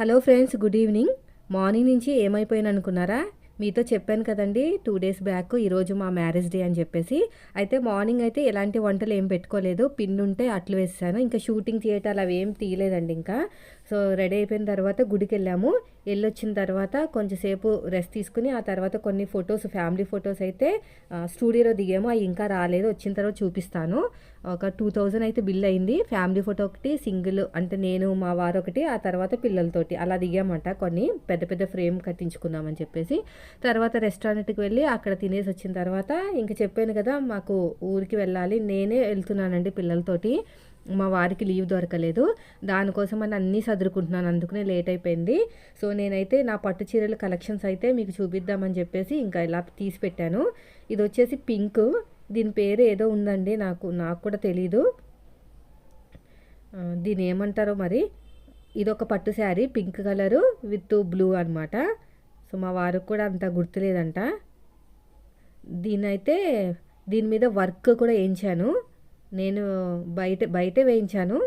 Hello friends good evening. Morning నుంచి ఏమైపోయాను అనుకున్నారా? మీతో చెప్పాను కదండి టూ డేస్ బ్యాక్ ఈరోజు మా మ్యారేజ్ డే అని చెప్పేసి. అయితే మార్నింగ్ అయితే ఎలాంటి వంటలు ఏం పెట్టుకోలేదు. పిన్ ఉంటే అట్లు వేసాను ఇంకా షూటింగ్ థియేటర్ అవి ఏం తీయలేదండి ఇంకా. సో రెడీ అయిపోయిన తర్వాత గుడికి వెళ్ళాము వెళ్ళొచ్చిన తర్వాత కొంచెంసేపు రెస్ట్ తీసుకుని ఆ తర్వాత కొన్ని ఫొటోస్ ఫ్యామిలీ ఫొటోస్ అయితే స్టూడియోలో దిగాము. అవి ఇంకా రాలేదు. వచ్చిన తర్వాత చూపిస్తాను. ఒక టూ థౌజండ్ అయితే బిల్ అయింది. ఫ్యామిలీ ఫోటో ఒకటి సింగిల్ అంటే నేను మా వారు ఒకటి ఆ తర్వాత పిల్లలతోటి. అలా దిగామంట కొన్ని. పెద్ద పెద్ద ఫ్రేమ్ కట్టించుకుందామని చెప్పేసి. తర్వాత రెస్టారెంట్కి వెళ్ళి అక్కడ తినేసి వచ్చిన తర్వాత ఇంక చెప్పాను కదా మాకు ఊరికి వెళ్ళాలి. నేనే వెళ్తున్నానండి పిల్లలతోటి. మా వారికి లీవ్ దొరకలేదు. దానికోసం అని అన్నీ సదురుకుంటున్నాను. అందుకనే లేట్ అయిపోయింది. సో నేనైతే నా పట్టు చీరల కలెక్షన్స్ అయితే మీకు చూపిద్దామని చెప్పేసి ఇంకా ఇలా తీసి పెట్టాను. ఇది వచ్చేసి పింక్. దీని పేరు ఏదో ఉందండి. నాకు నాకు కూడా తెలీదు. దీని ఏమంటారో మరి? ఇది ఒక పట్టు sari. Pink colour with blue అనమాట సో మా వారికి కూడా అంత గుర్తులేదంట. దీనైతే దీని మీద వర్క్ కూడా వేయించాను. నేను బయట బయటే వేయించాను.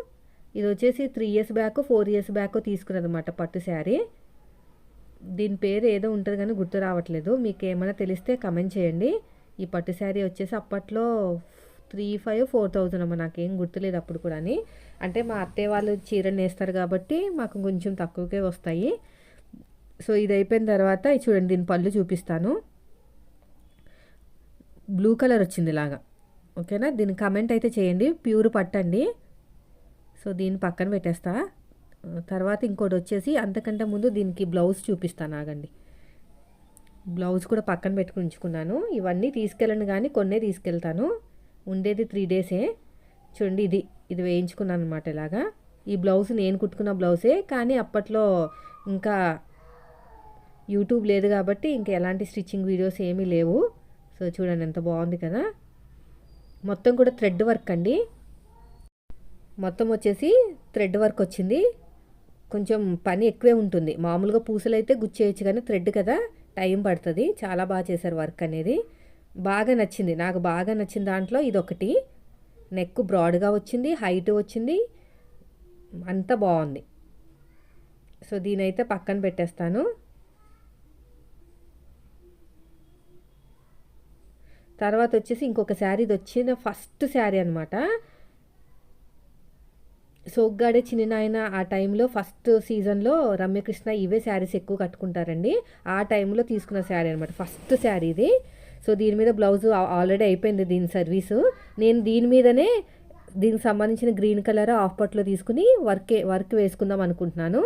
ఇది వచ్చేసి three years back four years back తీసుకున్నదన్నమాట పట్టు శారీ. దీని పేరు ఏదో ఉంటుంది కానీ గుర్తు రావట్లేదు. మీకు ఏమైనా తెలిస్తే కమెంట్ చేయండి. ఈ పట్టు శారీ వచ్చేసి అప్పట్లో త్రీ ఫైవ్ ఫోర్ థౌజండ్ అమ్మ నాకేం గుర్తులేదు అప్పుడు కూడా అంటే మా అత్తయ్య వాళ్ళు చీరని నేస్తారు కాబట్టి మాకు కొంచెం తక్కువకే వస్తాయి. సో ఇది అయిపోయిన తర్వాత చూడండి దీని పళ్ళు చూపిస్తాను. బ్లూ కలర్ వచ్చింది ఇలాగా. ఓకేనా? దీని కమెంట్ అయితే చేయండి. ప్యూర్ పట్టండి. సో దీన్ని పక్కన పెట్టేస్తా. తర్వాత ఇంకోటి వచ్చేసి అంతకంటే ముందు దీనికి బ్లౌజ్ చూపిస్తాను ఆగండి బ్లౌజ్ కూడా పక్కన పెట్టుకుని ఉంచుకున్నాను. ఇవన్నీ తీసుకెళ్ళను కానీ కొన్నే తీసుకెళ్తాను. ఉండేది త్రీ డేసే చూడండి ఇది ఇది వేయించుకున్నాను అనమాట ఇలాగా. ఈ బ్లౌజ్ నేను కుట్టుకున్న బ్లౌజే కానీ అప్పట్లో ఇంకా యూట్యూబ్ లేదు కాబట్టి ఇంకా ఎలాంటి స్టిచ్చింగ్ వీడియోస్ ఏమీ లేవు. సో చూడండి ఎంత బాగుంది కదా. మొత్తం కూడా థ్రెడ్ వర్క్ అండి. మొత్తం వచ్చేసి థ్రెడ్ వర్క్ వచ్చింది. కొంచెం పని ఎక్కువే ఉంటుంది. మామూలుగా పూసలు అయితే గుచ్చేయచ్చు కానీ థ్రెడ్ కదా టైం పడుతుంది. చాలా బాగా చేశారు వర్క్ అనేది. బాగా నచ్చింది. నాకు బాగా నచ్చిన దాంట్లో ఇదొకటి. నెక్ బ్రాడ్గా వచ్చింది హైట్ వచ్చింది. అంతా బాగుంది. సో దీనైతే పక్కన పెట్టేస్తాను. తర్వాత వచ్చేసి ఇంకొక శారీ ఇది వచ్చిన ఫస్ట్ శారీ అనమాట సోగ్గాడే చిన్న నాయన ఆ టైంలో ఫస్ట్ సీజన్లో రమ్యకృష్ణ ఇవే శారీస్ ఎక్కువ కట్టుకుంటారండి. ఆ టైంలో తీసుకున్న శారీ అనమాట ఫస్ట్ శారీ ఇది. సో దీని మీద బ్లౌజ్ ఆల్రెడీ అయిపోయింది దీని సర్వీసు. నేను దీని మీదనే దీనికి సంబంధించిన గ్రీన్ కలర్ ఆఫ్ పట్లో తీసుకుని వర్క్ వర్క్ వేసుకుందాం అనుకుంటున్నాను.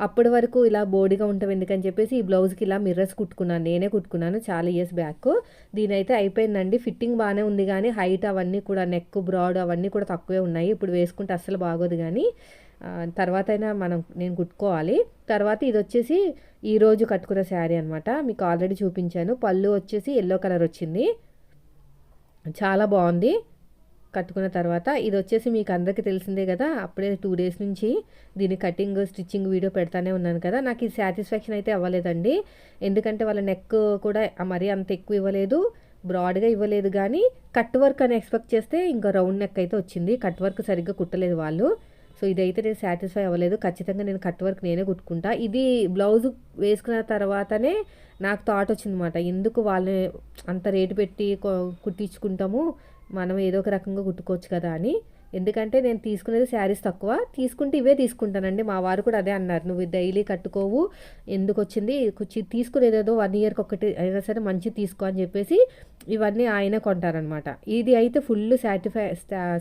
అప్పటి వరకు ఇలా బోడిగా ఉంటాం ఎందుకని చెప్పేసి ఈ బ్లౌజ్కి ఇలా మిర్రర్స్ కుట్టుకున్నాను. నేనే కుట్టుకున్నాను చాలా ఇయర్స్ బ్యాక్ దీని అయితే అయిపోయిందండి. ఫిట్టింగ్ బాగానే ఉంది కానీ హైట్ అవన్నీ కూడా నెక్ బ్రాడ్ అవన్నీ కూడా తక్కువే ఉన్నాయి. ఇప్పుడు వేసుకుంటే అస్సలు బాగోదు కానీ తర్వాత అయినా మనం నేను కుట్టుకోవాలి. తర్వాత ఇది వచ్చేసి ఈరోజు కట్టుకున్న శారీ అనమాట మీకు ఆల్రెడీ చూపించాను. పళ్ళు వచ్చేసి ఎల్లో కలర్ వచ్చింది. చాలా బాగుంది. కట్టుకున్న తర్వాత ఇది వచ్చేసి మీకు అందరికీ తెలిసిందే కదా అప్పుడే టూ డేస్ నుంచి దీని కటింగ్ స్టిచ్చింగ్ వీడియో పెడతానే ఉన్నాను కదా. నాకు ఈ సాటిస్ఫాక్షన్ అయితే అవ్వలేదండి. ఎందుకంటే వాళ్ళ నెక్ కూడా మరీ అంత ఎక్కువ ఇవ్వలేదు బ్రాడ్గా ఇవ్వలేదు కానీ కట్ వర్క్ అని ఎక్స్పెక్ట్ చేస్తే ఇంకా రౌండ్ నెక్ అయితే వచ్చింది. కట్ వర్క్ సరిగ్గా కుట్టలేదు వాళ్ళు. సో ఇదైతే నేను సాటిస్ఫై అవ్వలేదు. ఖచ్చితంగా నేను కట్ వర్క్ నేనే కుట్టుకుంటా. ఇది బ్లౌజ్ వేసుకున్న తర్వాతనే నాకు థాట్ వచ్చిందన్నమాట. ఎందుకు వాళ్ళని అంత రేటు పెట్టి కుట్టించుకుంటాము? మనం ఏదో ఒక రకంగా కుట్టుకోవచ్చు కదా అని. ఎందుకంటే నేను తీసుకునేది శారీస్ తక్కువ. తీసుకుంటే ఇవే తీసుకుంటానండి. మా వారు కూడా అదే అన్నారు. నువ్వు డైలీ కట్టుకోవు. ఎందుకు వచ్చింది? కుచ్చి తీసుకునేది ఏదో వన్ ఇయర్కి ఒకటి అయినా సరే మంచి తీసుకో అని చెప్పేసి ఇవన్నీ ఆయన కొంటారనమాట ఇది అయితే ఫుల్ సాటిఫై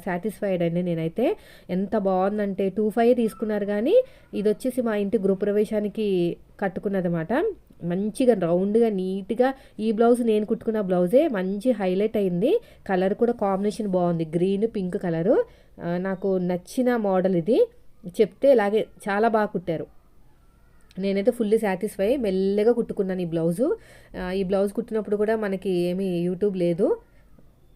సాటిస్ఫైడ్ అండి నేనైతే. ఎంత బాగుందంటే టూ ఫైవ్ తీసుకున్నారు కానీ ఇది వచ్చేసి మా ఇంటి గృహప్రవేశానికి కట్టుకున్నదన్నమాట. మంచిగా రౌండ్గా నీట్గా ఈ బ్లౌజ్ నేను కుట్టుకున్న బ్లౌజే మంచి హైలైట్ అయింది. కలర్ కూడా కాంబినేషన్ బాగుంది. Green pink colour. నాకు నచ్చిన మోడల్ ఇది. చెప్తే ఇలాగే చాలా బాగా కుట్టారు. నేనైతే ఫుల్లీ సాటిస్ఫై మెల్లగా కుట్టుకున్నాను ఈ బ్లౌజు. ఈ బ్లౌజ్ కుట్టినప్పుడు కూడా మనకి ఏమీ యూట్యూబ్ లేదు.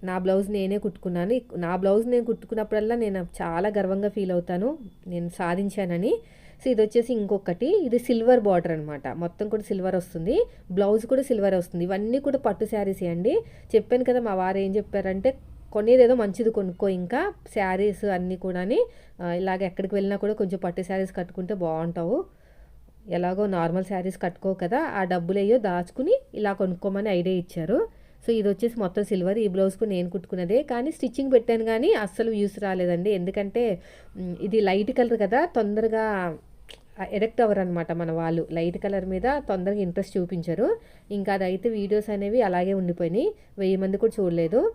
నా బ్లౌజ్ నేనే కుట్టుకున్నాను. నా బ్లౌజ్ నేను కుట్టుకున్నప్పుడల్లా నేను చాలా గర్వంగా ఫీల్ అవుతాను. నేను సాధించానని. సో ఇది వచ్చేసి ఇంకొకటి. ఇది సిల్వర్ బార్డర్ అనమాట మొత్తం కూడా సిల్వర్ వస్తుంది. బ్లౌజ్ కూడా సిల్వర్ వస్తుంది. ఇవన్నీ కూడా పట్టు శారీసే అండి. చెప్పాను కదా మా వారు ఏం చెప్పారంటే కొనేదేదో మంచిది కొనుక్కో ఇంకా. శారీస్ అన్నీ కూడా ఇలాగ ఎక్కడికి వెళ్ళినా కూడా కొంచెం పట్టు శారీస్ కట్టుకుంటే బాగుంటావు. ఎలాగో నార్మల్ శారీస్ కట్టుకో కదా. ఆ డబ్బులు అయ్యో దాచుకుని ఇలా కొనుక్కోమని ఐడియా ఇచ్చారు. సో ఇది వచ్చేసి మొత్తం సిల్వర్. ఈ బ్లౌజ్కు నేను కుట్టుకున్నదే. కానీ స్టిచ్చింగ్ పెట్టాను కానీ అస్సలు యూస్ రాలేదండి. ఎందుకంటే ఇది లైట్ కలర్ కదా. తొందరగా ఎరెక్ట్ అవ్వరు అనమాట మన వాళ్ళు. లైట్ కలర్ మీద తొందరగా ఇంట్రెస్ట్ చూపించరు. ఇంకా అదైతే వీడియోస్ అనేవి అలాగే ఉండిపోయినాయి. వెయ్యి మంది కూడా చూడలేదు.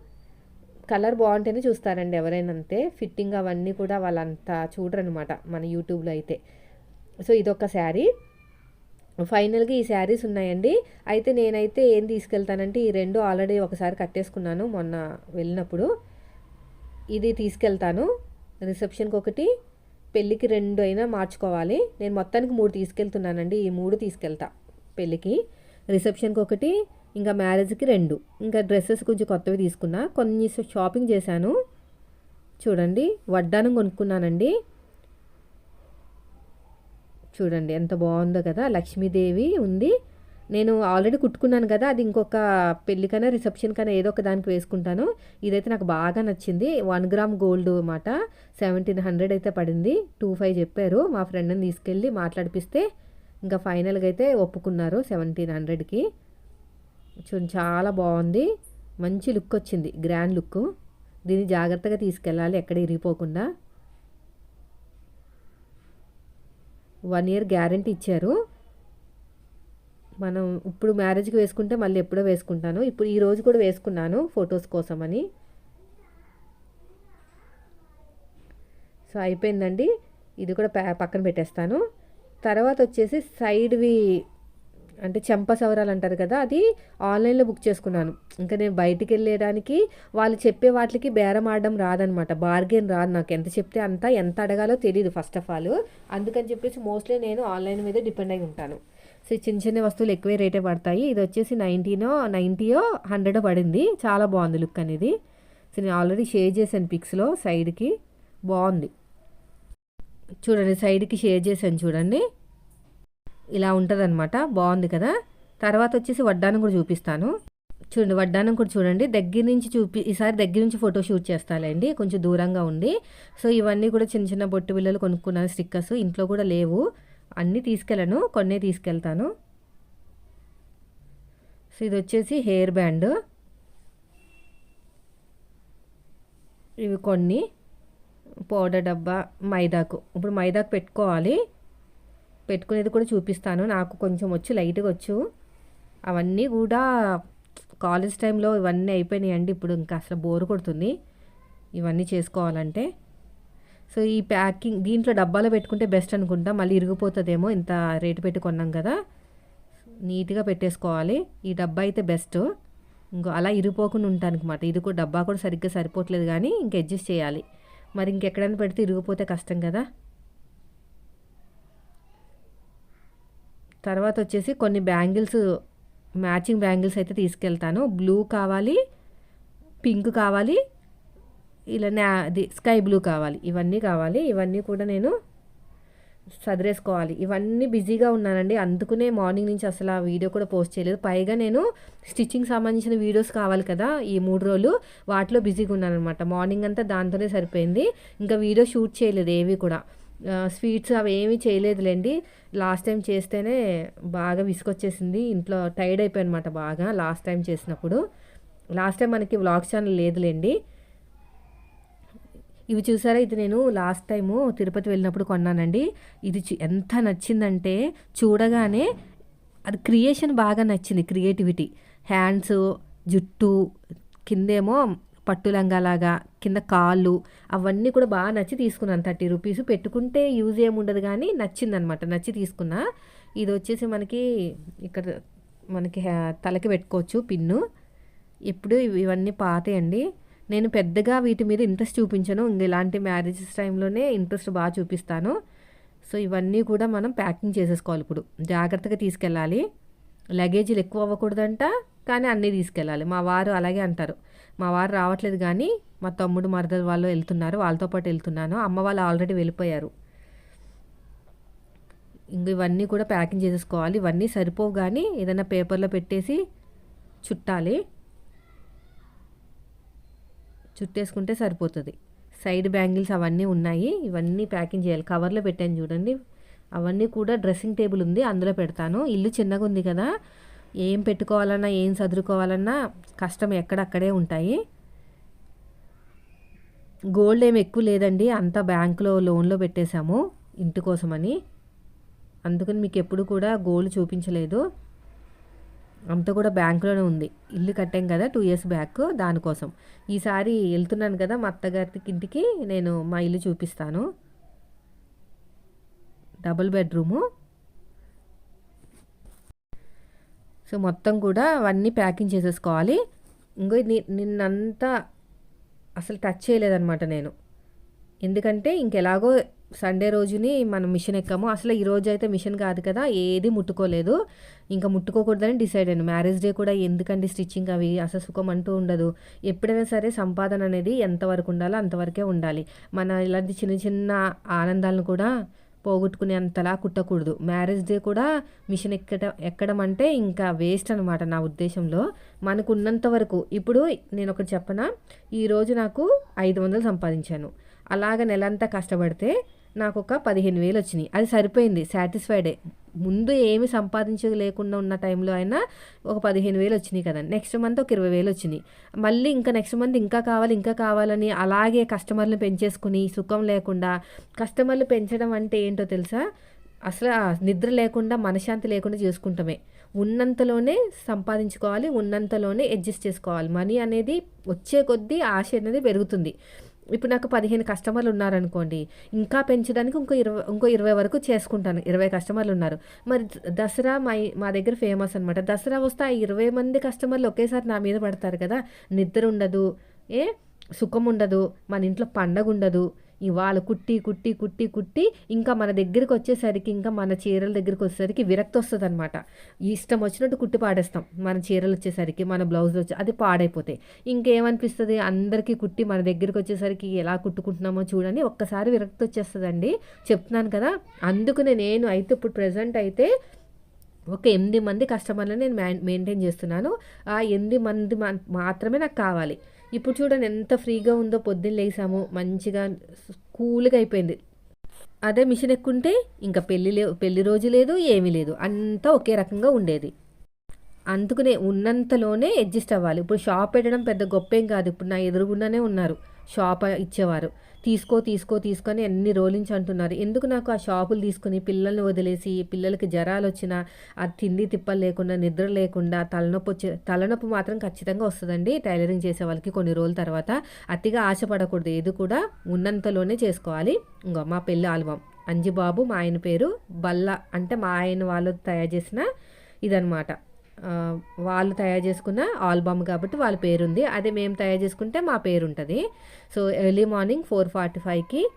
కలర్ బాగుంటేనే చూస్తారండి ఎవరైనా అంతే. ఫిట్టింగ్ అవన్నీ కూడా వాళ్ళంతా చూడరు అనమాట మన యూట్యూబ్లో అయితే. సో ఇదొక శారీ. ఫైనల్గా ఈ శారీస్ ఉన్నాయండి. అయితే నేనైతే ఏం తీసుకెళ్తానంటే ఈ రెండు ఆల్రెడీ ఒకసారి కట్టేసుకున్నాను మొన్న వెళ్ళినప్పుడు. ఇది తీసుకెళ్తాను. రిసెప్షన్కి ఒకటి. పెళ్ళికి రెండు అయినా మార్చుకోవాలి. నేను మొత్తానికి మూడు తీసుకెళ్తున్నానండి. ఈ మూడు తీసుకెళ్తా పెళ్ళికి. రిసెప్షన్కి ఒకటి ఇంకా మ్యారేజ్కి రెండు. ఇంకా డ్రెస్సెస్ కొంచెం కొత్తవి తీసుకున్నా. కొన్ని షాపింగ్ చేశాను. చూడండి వడ్డానం కొనుక్కున్నానండి. చూడండి ఎంత బాగుందో కదా. లక్ష్మీదేవి ఉంది. నేను ఆల్రెడీ కుట్టుకున్నాను కదా అది ఇంకొక పెళ్ళికైనా రిసెప్షన్కైనా ఏదో ఒక దానికి వేసుకుంటాను. ఇదైతే నాకు బాగా నచ్చింది. వన్ గ్రామ్ గోల్డ్ అన్నమాట. సెవెంటీన్ హండ్రెడ్ అయితే పడింది. టూ ఫైవ్ చెప్పారు. మా ఫ్రెండ్ని తీసుకెళ్ళి మాట్లాడిపిస్తే ఇంకా ఫైనల్గా అయితే ఒప్పుకున్నారు సెవెంటీన్ హండ్రెడ్కి. చూడండి చాలా బాగుంది. మంచి లుక్ వచ్చింది. గ్రాండ్ లుక్ దీన్ని జాగ్రత్తగా తీసుకెళ్ళాలి. ఎక్కడ ఇరిగిపోకుండా. వన్ ఇయర్ గ్యారంటీ ఇచ్చారు. మనం ఇప్పుడు మ్యారేజ్కి వేసుకుంటే మళ్ళీ ఎప్పుడో వేసుకుంటాను. ఇప్పుడు ఈ రోజు కూడా వేసుకున్నాను ఫొటోస్ కోసమని. సో అయిపోయిందండి. ఇది కూడా పక్కన పెట్టేస్తాను. తర్వాత వచ్చేసి సైడ్వి అంటే చెంప సవరాలు అంటారు కదా అది ఆన్లైన్లో బుక్ చేసుకున్నాను. ఇంకా నేను బయటికి వెళ్ళడానికి వాళ్ళు చెప్పే వాటికి బేరం ఆడడం రాదనమాట. బార్గెన్ రాదు నాకు. ఎంత చెప్తే అంత ఎంత అడగాలో తెలియదు ఫస్ట్ ఆఫ్ ఆల్. అందుకని చెప్పేసి మోస్ట్లీ నేను ఆన్లైన్ మీద డిపెండ్ అయి ఉంటాను. సో చిన్న చిన్న వస్తువులు ఎక్కువే రేటే పడతాయి. ఇది వచ్చేసి నైంటీనో నైంటీయో హండ్రెడో పడింది. చాలా బాగుంది లుక్ అనేది. సో నేను ఆల్రెడీ షేర్ చేశాను పిక్స్లో సైడ్కి. బాగుంది. చూడండి సైడ్కి షేర్ చేశాను చూడండి. ఇలా ఉంటుందన్నమాట. బాగుంది కదా. తర్వాత వచ్చేసి వడ్డానం కూడా చూపిస్తాను. చూడండి వడ్డానం కూడా చూడండి. దగ్గర నుంచి చూపి ఈసారి దగ్గర నుంచి ఫోటో షూట్ చేస్తాలేండి. కొంచెం దూరంగా ఉండి సో ఇవన్నీ కూడా చిన్న చిన్న బొట్టు బిల్లలు కొనుక్కున్నాను స్టిక్కర్స్ ఇంట్లో కూడా లేవు. అన్నీ తీసుకెళ్ళను కొన్ని తీసుకెళ్తాను. సో ఇది వచ్చేసి హెయిర్ బ్యాండ్. ఇవి కొన్ని. పౌడర్ డబ్బా మైదాకు. ఇప్పుడు మైదాకు పెట్టుకోవాలి. పెట్టుకునేది కూడా చూపిస్తాను. నాకు కొంచెం వచ్చు లైట్గా వచ్చు. అవన్నీ కూడా కాలేజ్ టైంలో ఇవన్నీ అయిపోయినాయండి. ఇప్పుడు ఇంకా అసలు బోర్ కొడుతుంది. ఇవన్నీ చేసుకోవాలంటే. సో ఈ ప్యాకింగ్ దీంట్లో డబ్బాలో పెట్టుకుంటే బెస్ట్ అనుకుంటా. మళ్ళీ ఇరిగిపోతుందేమో ఇంత రేటు పెట్టి కొన్నాం కదా. నీట్గా పెట్టేసుకోవాలి. ఈ డబ్బా అయితే బెస్ట్. ఇంకో అలా ఇరిగిపోకుండా ఉంటానమాట ఇది కూడా డబ్బా కూడా సరిగ్గా సరిపోవట్లేదు కానీ ఇంక అడ్జస్ట్ చేయాలి. మరి ఇంకెక్కడైనా పెడితే ఇరిగిపోతే కష్టం కదా. తర్వాత వచ్చేసి కొన్ని బ్యాంగిల్స్ మ్యాచింగ్ బ్యాంగిల్స్ అయితే తీసుకెళ్తాను. బ్లూ కావాలి పింక్ కావాలి ఇలా అది స్కై బ్లూ కావాలి. ఇవన్నీ కావాలి. ఇవన్నీ కూడా నేను సదిరేసుకోవాలి. ఇవన్నీ బిజీగా ఉన్నానండి. అందుకునే మార్నింగ్ నుంచి అసలు ఆ వీడియో కూడా పోస్ట్ చేయలేదు. పైగా నేను స్టిచ్చింగ్ సంబంధించిన వీడియోస్ కావాలి కదా ఈ మూడు రోజులు. వాటిలో బిజీగా ఉన్నాను అనమాట మార్నింగ్ అంతా దాంతోనే సరిపోయింది. ఇంకా వీడియో షూట్ చేయలేదు ఏవి కూడా. స్వీట్స్ అవి ఏమీ చేయలేదులేండి. లాస్ట్ టైం చేస్తేనే బాగా విసుకొచ్చేసింది ఇంట్లో టైర్డ్ అయిపోయాను అనమాట బాగా లాస్ట్ టైం చేసినప్పుడు. లాస్ట్ టైం మనకి వ్లాగ్ ఛానల్ లేదులేండి. ఇవి చూసారా? ఇది నేను లాస్ట్ టైము తిరుపతి వెళ్ళినప్పుడు కొన్నానండి. ఇది ఎంత నచ్చిందంటే చూడగానే అది క్రియేషన్ బాగా నచ్చింది క్రియేటివిటీ హ్యాండ్స్ జుట్టు కిందేమో పట్టు లంగాలాగా కింద కాళ్ళు అవన్నీ కూడా బాగా నచ్చి తీసుకున్నాను. థర్టీ రూపీస్ పెట్టుకుంటే యూజ్ ఏముండదు కానీ నచ్చిందనమాట నచ్చి తీసుకున్నా. ఇది వచ్చేసి మనకి ఇక్కడ మనకి హ్యా- తలకి పెట్టుకోవచ్చు పిన్ను. ఎప్పుడు ఇవన్నీ ఇవన్నీ అండి నేను పెద్దగా వీటి మీద ఇంట్రెస్ట్ చూపించను. ఇంక ఇలాంటి మ్యారేజెస్ టైంలోనే ఇంట్రెస్ట్ బాగా చూపిస్తాను. సో ఇవన్నీ కూడా మనం ప్యాకింగ్ చేసేసుకోవాలి ఇప్పుడు. జాగ్రత్తగా తీసుకెళ్ళాలి. లగేజీలు ఎక్కువ అవ్వకూడదంట కానీ అన్నీ తీసుకెళ్ళాలి. మా వారు అలాగే అంటారు. మా వారు రావట్లేదు కానీ మా తమ్ముడు మరదలు వాళ్ళు వెళ్తున్నారు. వాళ్ళతో పాటు వెళ్తున్నాను. అమ్మ వాళ్ళు ఆల్రెడీ వెళ్ళిపోయారు. ఇంక ఇవన్నీ కూడా ప్యాకింగ్ చేసేసుకోవాలి. ఇవన్నీ సరిపోవు కానీ ఏదైనా పేపర్లో పెట్టేసి చుట్టాలి. చుట్టేసుకుంటే సరిపోతుంది. సైడ్ బ్యాంగిల్స్ అవన్నీ ఉన్నాయి. ఇవన్నీ ప్యాకింగ్ చేయాలి. కవర్లో పెట్టాను చూడండి. అవన్నీ కూడా డ్రెస్సింగ్ టేబుల్ ఉంది. అందులో పెడతాను. ఇల్లు చిన్నగా ఉంది కదా. ఏం పెట్టుకోవాలన్నా ఏం చదువుకోవాలన్నా కష్టం ఎక్కడక్కడే ఉంటాయి. గోల్డ్ ఏమి ఎక్కువ లేదండి. అంతా బ్యాంకులో లోన్లో పెట్టేశాము ఇంటి కోసమని. అందుకని మీకు ఎప్పుడు కూడా గోల్డ్ చూపించలేదు. అంతా కూడా బ్యాంకులోనే ఉంది. ఇల్లు కట్టాం కదా టూ ఇయర్స్ బ్యాక్ దానికోసం. ఈసారి వెళ్తున్నాను కదా మా అత్తగారి ఇంటికి నేను మా ఇల్లు చూపిస్తాను. డబుల్ బెడ్రూము సో మొత్తం కూడా అవన్నీ ప్యాకింగ్ చేసేసుకోవాలి. ఇంకో ని- నిన్నంతా అసలు టచ్ చేయలేదన్నమాట నేను. ఎందుకంటే ఇంకెలాగో సండే రోజుని మనం మిషన్ ఎక్కాము. అసలు ఈ రోజు అయితే మిషన్ కాదు కదా ఏది ముట్టుకోలేదు. ఇంకా ముట్టుకోకూడదని డిసైడ్ అయ్యాను మ్యారేజ్ డే కూడా ఎందుకండి స్టిచ్చింగ్ అవి అసలు సుఖం అంటూ ఉండదు. ఎప్పుడైనా సరే సంపాదన అనేది ఎంతవరకు ఉండాలో అంతవరకే ఉండాలి. మన ఇలాంటి చిన్న చిన్న ఆనందాలను కూడా పోగొట్టుకునే అంతలా కుట్టకూడదు. మ్యారేజ్ డే కూడా మిషన్ ఎక్కడం ఎక్కడం అంటే ఇంకా వేస్ట్ అనమాట నా ఉద్దేశంలో. మనకు ఉన్నంత వరకు ఇప్పుడు నేను ఒకటి చెప్పనా? ఈరోజు నాకు ఐదు వందలు సంపాదించాను. అలాగ నెలంతా కష్టపడితే నాకు ఒక పదిహేను వేలు వచ్చినాయి. అది సరిపోయింది సాటిస్ఫైడే ముందు ఏమి సంపాదించలేకుండా ఉన్న టైంలో అయినా ఒక పదిహేను వేలు వచ్చినాయి కదా. నెక్స్ట్ మంత్ ఒక ఇరవై వేలు వచ్చినాయి. మళ్ళీ ఇంకా నెక్స్ట్ మంత్ ఇంకా కావాలి ఇంకా కావాలని అలాగే కస్టమర్లు పెంచేసుకుని సుఖం లేకుండా కస్టమర్లు పెంచడం అంటే ఏంటో తెలుసా? అసలు నిద్ర లేకుండా మనశ్శాంతి లేకుండా చేసుకుంటామే. ఉన్నంతలోనే సంపాదించుకోవాలి ఉన్నంతలోనే అడ్జస్ట్ చేసుకోవాలి. మనీ అనేది వచ్చే కొద్దీ ఆశ అనేది పెరుగుతుంది. ఇప్పుడు నాకు పదిహేను కస్టమర్లు ఉన్నారనుకోండి ఇంకా పెంచడానికి ఇంకో ఇరవై ఇంకో ఇరవై వరకు చేసుకుంటాను. ఇరవై కస్టమర్లు ఉన్నారు మరి దసరా మా మా దగ్గర ఫేమస్ అనమాట దసరా వస్తే ఆ ఇరవై మంది కస్టమర్లు ఒకేసారి నా మీద పడతారు కదా. నిద్ర ఉండదు ఏ? సుఖం ఉండదు మన ఇంట్లో పండగ ఉండదు ఇవాళ కుట్టి కుట్టి కుట్టి కుట్టి ఇంకా మన దగ్గరికి వచ్చేసరికి ఇంకా మన చీరల దగ్గరికి వచ్చేసరికి విరక్తి వస్తుంది అనమాట ఇష్టం వచ్చినట్టు కుట్టి పాడేస్తాం. మన చీరలు వచ్చేసరికి మన బ్లౌజులు వచ్చి అది పాడైపోతాయి. ఇంకేమనిపిస్తుంది? అందరికీ కుట్టి మన దగ్గరికి వచ్చేసరికి ఎలా కుట్టుకుంటున్నామో చూడని ఒక్కసారి విరక్తి వచ్చేస్తుందండి. చెప్తున్నాను కదా అందుకనే నేను అయితే ఇప్పుడు ప్రజెంట్ అయితే ఒక ఎనిమిది మంది కస్టమర్లను నేను మెయింటైన్ చేస్తున్నాను. ఆ ఎనిమిది మంది మాత్రమే నాకు కావాలి. ఇప్పుడు చూడండి ఎంత ఫ్రీగా ఉందో పొద్దున్న లేసాము మంచిగా కూల్గా అయిపోయింది. అదే మిషన్ ఎక్కుంటే ఇంకా పెళ్ళి లే పెళ్ళి రోజు లేదు ఏమీ లేదు. అంతా ఒకే రకంగా ఉండేది. అందుకనే ఉన్నంతలోనే అడ్జస్ట్ అవ్వాలి. ఇప్పుడు షాప్ పెట్టడం పెద్ద గొప్పేం కాదు. ఇప్పుడు నా ఎదురుగుండానే ఉన్నారు. షాప్ ఇచ్చేవారు. తీసుకో తీసుకో తీసుకొని అన్ని రోలించి అంటున్నారు. ఎందుకు నాకు ఆ షాపులు తీసుకుని పిల్లల్ని వదిలేసి పిల్లలకి జ్వరాలు వచ్చినా ఆ తిండి తిప్పలు లేకుండా నిద్ర లేకుండా తలనొప్పి వచ్చే తలనొప్పి మాత్రం ఖచ్చితంగా వస్తుందండి టైలరింగ్ చేసే వాళ్ళకి కొన్ని రోజుల తర్వాత. అతిగా ఆశపడకూడదు. ఏది కూడా ఉన్నంతలోనే చేసుకోవాలి. ఇంకో మా పెళ్ళి ఆల్బమ్. అంజిబాబు మా ఆయన పేరు బల్ల అంటే మా ఆయన వాళ్ళు తయారు చేసిన ఇదనమాట వాళ్ళు తయారు చేసుకున్న ఆల్బమ్ కాబట్టి వాళ్ళ పేరుంది. అదే మేము తయారు చేసుకుంటే మా పేరు ఉంటుంది so early morning four forty ఫైవ్కి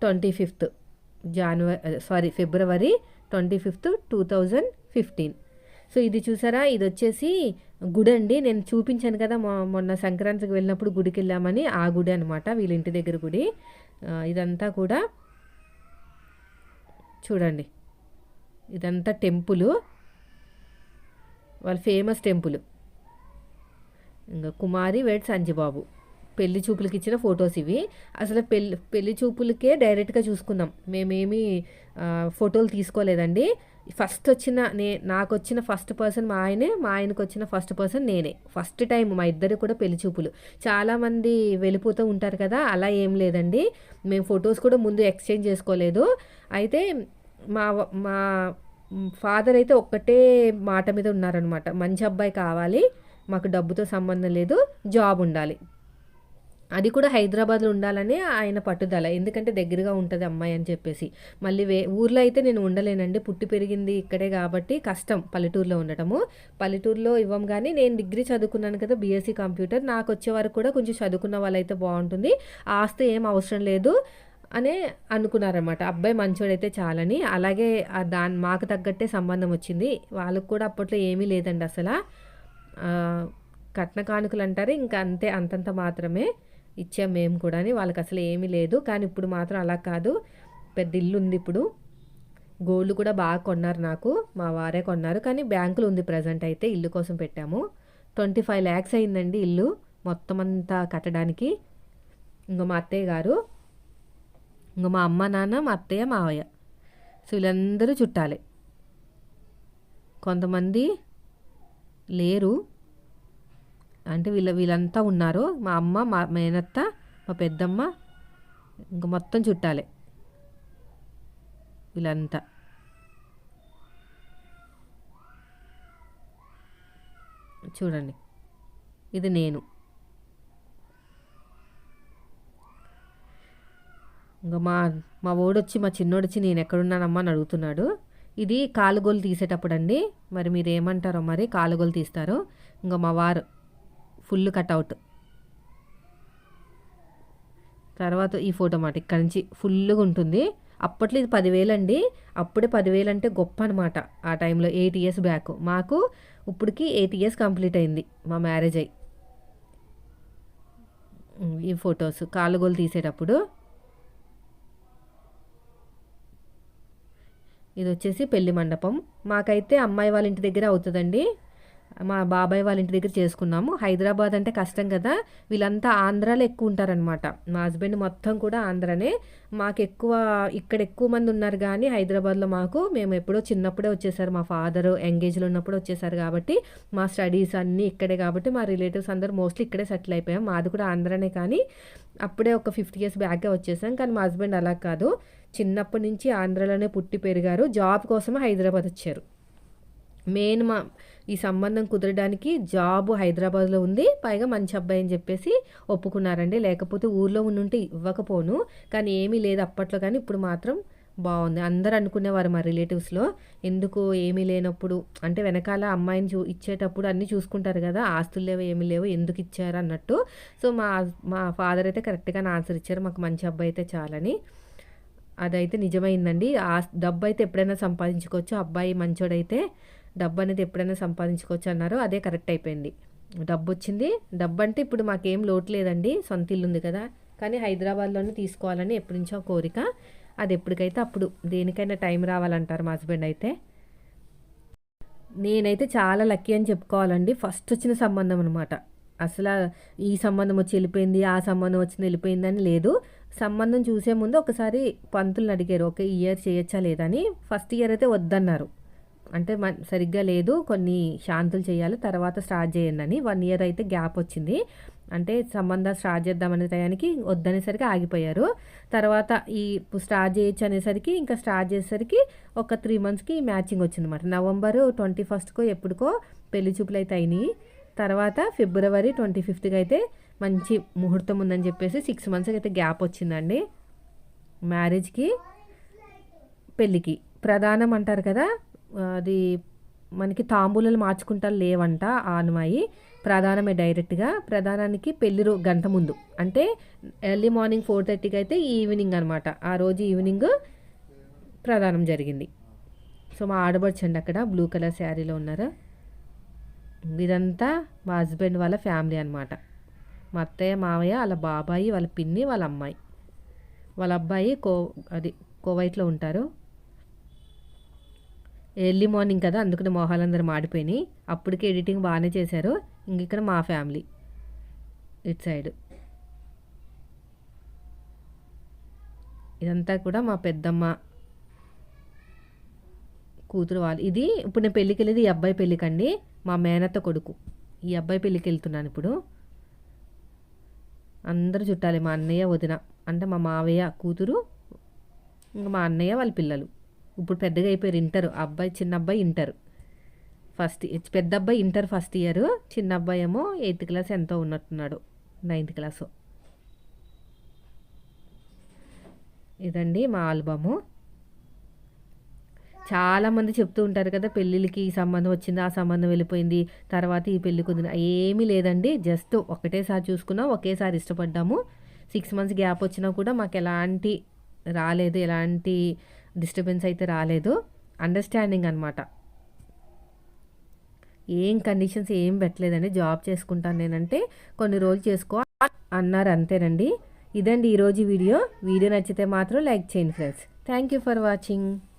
twenty fifth january sorry february twenty fifth two thousand fifteen. So ఇది చూసారా? ఇది వచ్చేసి గుడి అండి నేను చూపించాను కదా మొ- మొన్న సంక్రాంతికి వెళ్ళినప్పుడు గుడికి వెళ్ళామని ఆ గుడి అనమాట వీళ్ళ ఇంటి దగ్గర గుడి. ఇదంతా కూడా చూడండి. ఇదంతా టెంపుల్. వాళ్ళ ఫేమస్ టెంపుల్. ఇంకా కుమారి వెడ్ సంజయబాబు పెళ్ళి చూపులకి ఇచ్చిన ఫొటోస్ ఇవి. అసలు పెళ్ళి పెళ్ళి చూపులకే డైరెక్ట్గా చూసుకున్నాం. మేమేమి ఫోటోలు తీసుకోలేదండి. ఫస్ట్ వచ్చిన నే నాకు వచ్చిన ఫస్ట్ పర్సన్ మా ఆయనే మా ఆయనకు వచ్చిన ఫస్ట్ పర్సన్ నేనే. ఫస్ట్ టైం మా ఇద్దరు కూడా పెళ్ళి చూపులు. చాలామంది వెళ్ళిపోతూ ఉంటారు కదా అలా ఏం లేదండి. మేము ఫొటోస్ కూడా ముందు ఎక్స్చేంజ్ చేసుకోలేదు. అయితే మా మా ఫాదర్ అయితే ఒక్కటే మాట మీద ఉన్నారనమాట మంచి అబ్బాయి కావాలి మాకు డబ్బుతో సంబంధం లేదు జాబ్ ఉండాలి. అది కూడా హైదరాబాద్లో ఉండాలని ఆయన పట్టుదల. ఎందుకంటే దగ్గరగా ఉంటుంది అమ్మాయి అని చెప్పేసి. మళ్ళీ వే ఊర్లో అయితే నేను ఉండలేనండి. పుట్టి పెరిగింది ఇక్కడే కాబట్టి కష్టం పల్లెటూరులో ఉండటము. పల్లెటూరులో ఇవ్వం కానీ నేను డిగ్రీ చదువుకున్నాను కదా బీఎస్సీ కంప్యూటర్. నాకు వచ్చే వరకు కూడా కొంచెం చదువుకున్న వాళ్ళైతే బాగుంటుంది. ఆస్తి ఏం అవసరం లేదు. అనే అనుకున్నారనమాట అబ్బాయి మంచోడైతే చాలని. అలాగే దాని మాకు తగ్గట్టే సంబంధం వచ్చింది. వాళ్ళకు కూడా అప్పట్లో ఏమీ లేదండి అసలు. కట్న కానుకలు అంటారు ఇంకా అంతే అంతంత మాత్రమే ఇచ్చాం మేము కూడా వాళ్ళకి అసలు ఏమీ లేదు. కానీ ఇప్పుడు మాత్రం అలా కాదు. పెద్ద ఇల్లు ఉంది ఇప్పుడు. గోల్డ్ కూడా బాగా కొన్నారు నాకు. మా వారే కొన్నారు. కానీ బ్యాంకులో ఉంది ప్రజెంట్ అయితే ఇల్లు కోసం పెట్టాము. ట్వంటీ ఫైవ్ ల్యాక్స్ అయిందండి ఇల్లు మొత్తం అంతా కట్టడానికి. ఇంకో మా అత్తయ్య గారు ఇంకా మా అమ్మ నాన్న మా అత్తయ్య మావయ్య. సో వీళ్ళందరూ చుట్టాలే. కొంతమంది లేరు. అంటే వీళ్ళ వీళ్ళంతా ఉన్నారు మా అమ్మ మా మేనత్త మా పెద్దమ్మ ఇంకా మొత్తం చుట్టాలే. వీళ్ళంతా. చూడండి. ఇది నేను. ఇంకా మా మా ఓడొచ్చి మా చిన్నోడొచ్చి నేను ఎక్కడున్నానమ్మా అని అడుగుతున్నాడు. ఇది కాలుగోలు తీసేటప్పుడు అండి మరి మీరు ఏమంటారో మరి కాలుగోలు తీస్తారు. ఇంకా మా వారు ఫుల్ కట్అవుట్ తర్వాత ఈ ఫోటో మాట ఇక్కడ నుంచి ఫుల్గా ఉంటుంది. అప్పట్లో ఇది పదివేలు అండి అప్పుడే పదివేలు అంటే గొప్ప అనమాట ఆ టైంలో ఎయిట్ ఇయర్స్ బ్యాక్. మాకు ఇప్పటికి ఎయిట్ ఇయర్స్ కంప్లీట్ అయింది మా మ్యారేజ్ అయ్యి ఈ ఫొటోస్ కాలుగోలు తీసేటప్పుడు ఇది వచ్చేసి పెళ్ళి మండపం. మాకైతే అమ్మాయి వాళ్ళ ఇంటి దగ్గర అవుతుందండి. మా బాబాయ్ వాళ్ళ ఇంటి దగ్గర చేసుకున్నాము. హైదరాబాద్ అంటే కష్టం కదా. వీళ్ళంతా ఆంధ్రాలో ఎక్కువ ఉంటారనమాట మా హస్బెండ్ మొత్తం కూడా ఆంధ్రనే. మాకు ఎక్కువ ఇక్కడ ఎక్కువ మంది ఉన్నారు కానీ హైదరాబాద్లో మాకు మేము ఎప్పుడో చిన్నప్పుడే వచ్చేసారు. మా ఫాదరు ఎంగేజ్లో ఉన్నప్పుడు వచ్చేసారు కాబట్టి మా స్టడీస్ అన్నీ ఇక్కడే కాబట్టి మా రిలేటివ్స్ అందరూ మోస్ట్లీ ఇక్కడే సెటిల్ అయిపోయాం. మాది కూడా ఆంధ్రనే కానీ అప్పుడే ఒక ఫిఫ్టీ ఇయర్స్ బ్యాక్గా వచ్చేసాం. కానీ మా హస్బెండ్ అలా కాదు. చిన్నప్పటి నుంచి ఆంధ్రలోనే పుట్టి పెరిగారు. జాబ్ కోసం హైదరాబాద్ వచ్చారు. మెయిన్ మా ఈ సంబంధం కుదరడానికి జాబ్ హైదరాబాద్లో ఉంది. పైగా మంచి అబ్బాయి అని చెప్పేసి ఒప్పుకున్నారండి. లేకపోతే ఊర్లో ఉండుంటే ఇవ్వకపోను. కానీ ఏమీ లేదు అప్పట్లో. కానీ ఇప్పుడు మాత్రం బాగుంది. అందరు అనుకునేవారు మా రిలేటివ్స్లో. ఎందుకు ఏమీ లేనప్పుడు? అంటే వెనకాల అమ్మాయిని చూ ఇచ్చేటప్పుడు అన్నీ చూసుకుంటారు కదా. ఆస్తులు లేవు ఏమీ లేవు. ఎందుకు ఇచ్చారు అన్నట్టు. సో మా మా ఫాదర్ అయితే కరెక్ట్గా ఆన్సర్ ఇచ్చారు. మాకు మంచి అబ్బాయి అయితే చాలని. అదైతే నిజమైందండి. ఆ డబ్బు అయితే ఎప్పుడైనా సంపాదించుకోవచ్చు. అబ్బాయి మంచోడైతే డబ్బు అనేది ఎప్పుడైనా సంపాదించుకోవచ్చు అన్నారు. అదే కరెక్ట్ అయిపోయింది. డబ్బు వచ్చింది డబ్బు అంటే ఇప్పుడు మాకేం లోటు లేదండి. సొంత ఇల్లు ఉంది కదా. కానీ హైదరాబాద్లోనే తీసుకోవాలని ఎప్పటి నుంచో కోరిక. అది ఎప్పటికైతే అప్పుడు. దేనికైనా టైం రావాలంటారు మా హస్బెండ్ అయితే. నేనైతే చాలా లక్కీ అని చెప్పుకోవాలండి. ఫస్ట్ వచ్చిన సంబంధం అనమాట అసలు ఈ సంబంధం వచ్చి వెళ్ళిపోయింది ఆ సంబంధం వచ్చింది వెళ్ళిపోయింది అని లేదు. సంబంధం చూసే ముందు ఒకసారి పంతులను అడిగారు ఓకే ఈ ఇయర్ చేయొచ్చా లేదని ఫస్ట్ ఇయర్ అయితే వద్దన్నారు. అంటే మ సరిగ్గా లేదు కొన్ని శాంతులు చేయాలి తర్వాత స్టార్ట్ చేయండి అని. వన్ ఇయర్ అయితే గ్యాప్ వచ్చింది. అంటే సంబంధాలు స్టార్ట్ చేద్దామనే టయానికి వద్దనేసరికి ఆగిపోయారు. తర్వాత ఈ స్టార్ట్ చేయొచ్చు అనేసరికి ఇంకా స్టార్ట్ చేసేసరికి ఒక త్రీ మంత్స్కి మ్యాచింగ్ వచ్చిందన్నమాట. నవంబర్ ట్వంటీ ఫస్ట్కో ఎప్పుడుకో పెళ్ళి చూపులు అయితే అయినాయి. తర్వాత ఫిబ్రవరి ట్వంటీ ఫిఫ్త్కి అయితే మంచి ముహూర్తం ఉందని చెప్పేసి సిక్స్ మంత్స్కి అయితే గ్యాప్ వచ్చిందండి. మ్యారేజ్కి పెళ్ళికి. ప్రధానం అంటారు కదా అది మనకి తాంబూలాలు మార్చుకుంటా లేవంట ఆ అనుమాయి ప్రధానమే డైరెక్ట్గా. ప్రధానానికి పెళ్ళి రో గంట ముందు. అంటే ఎర్లీ మార్నింగ్ ఫోర్ థర్టీకి అయితే ఈవినింగ్ అనమాట ఆ రోజు ఈవినింగ్ ప్రధానం జరిగింది. సో మా ఆడబడుచండి అక్కడ బ్లూ కలర్ శారీలో ఉన్నారు? ఇదంతా మా హస్బెండ్ వాళ్ళ ఫ్యామిలీ అనమాట మా అత్తయ్య మావయ్య వాళ్ళ బాబాయి వాళ్ళ పిన్ని వాళ్ళ అమ్మాయి. వాళ్ళ అబ్బాయి కో అది కోవైట్లో ఉంటారు. ఎర్లీ మార్నింగ్ కదా అందుకని మొహాలందరూ మాడిపోయినాయి. అప్పటికే ఎడిటింగ్ బాగానే చేశారు. ఇంక ఇక్కడ మా ఫ్యామిలీ. ఇటు సైడ్. ఇదంతా కూడా మా పెద్దమ్మ కూతురు వాళ్ళు. ఇది ఇప్పుడు నేను పెళ్ళికి వెళ్ళేది ఈ అబ్బాయి పెళ్ళికండి. మా మేనత్త కొడుకు. ఈ అబ్బాయి పెళ్ళికి వెళ్తున్నాను ఇప్పుడు. అందరూ చుట్టాలి మా అన్నయ్య వదిన. అంటే మా మావయ్య కూతురు ఇంకా మా అన్నయ్య వాళ్ళ పిల్లలు. ఇప్పుడు పెద్దగా అయిపోయారు ఇంటరు. అబ్బాయి చిన్న అబ్బాయి ఇంటర్. ఫస్ట్ పెద్ద అబ్బాయి ఇంటర్ ఫస్ట్ ఇయర్ చిన్న అబ్బాయి ఏమో ఎయిత్ క్లాస్ ఎంతో ఉన్నట్టున్నాడు నైన్త్ క్లాసు ఇదండి మా ఆల్బము. చాలామంది చెప్తూ ఉంటారు కదా పెళ్ళిళ్ళకి ఈ సంబంధం వచ్చింది ఆ సంబంధం వెళ్ళిపోయింది తర్వాత ఈ పెళ్ళి కుదిరి ఏమీ లేదండి. జస్ట్ ఒకటేసారి చూసుకున్నాం ఒకేసారి ఇష్టపడ్డాము. సిక్స్ మంత్స్ గ్యాప్ వచ్చినా కూడా మాకు ఎలాంటి రాలేదు ఎలాంటి డిస్టర్బెన్స్ అయితే రాలేదు. అండర్స్టాండింగ్ అనమాట ఏం కండిషన్స్ ఏం పెట్టలేదండి. జాబ్ చేసుకుంటాను నేనంటే కొన్ని రోజులు చేసుకో అన్నారు అంతేనండి. ఇదండి ఈరోజు వీడియో. వీడియో నచ్చితే మాత్రం లైక్ చేయండి friends. Thank you for watching